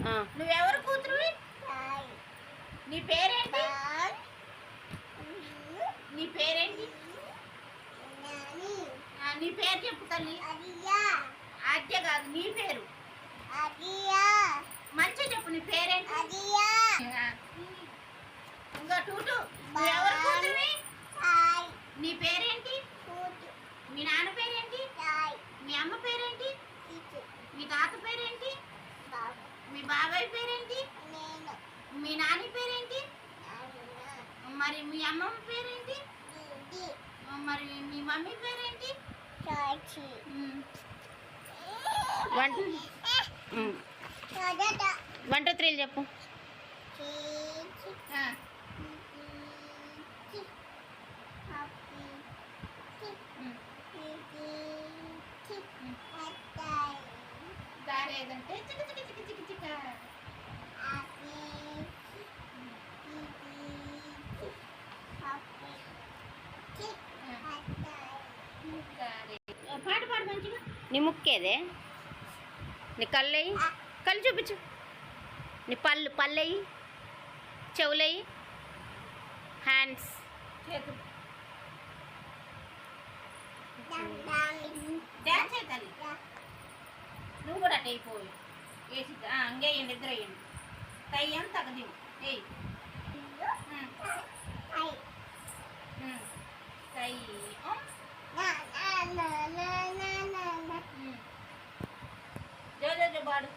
నువ్వెవరు కూతురు నీ పేరేంటి? నీ పేరేంటి? నీ పేరు చెప్పు తల్లి. ఆద్య కాదు నీ పేరు. మంచిగా చెప్పు నీ పేరేంటి. ఇంకా టూటు. నువ్వెవరు కూతురువి? నీ పేరేంటి? మీ నాన్న పేరేంటి? మీ అమ్మ పేరేంటి? మీ తాత పేరేంటి? మీ బాబాయ్ పేరేంటి? మీ నాని పేరేంటి? మరి మీ అమ్మమ్మ పేరేంటి? మరి మీ మమ్మీ పేరేంటి. వన్ టూ త్రీలు చెప్పు. దారి ఏదంటే చిక చిక చిక చిక చిక దారి ఆ, పాట పాడు మంచిగా నీ ముక్కేదే? నీ కళ్ళయి కళ్ళు చూపించు. నీ పళ్ళు పళ్ళయి చెవులయి హ్యాండ్స్ నువ్వు కూడా అటు అయిపోయి వేసి అంగేయండి ఇద్దరు వేయండి తయ్యం తగది ఏయ్. తయ్యం బాడు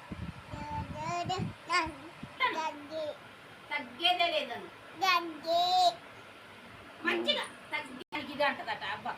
తగ్గేదే లేదని. మంచిగా తగ్గి. అంటదట అబ్బా.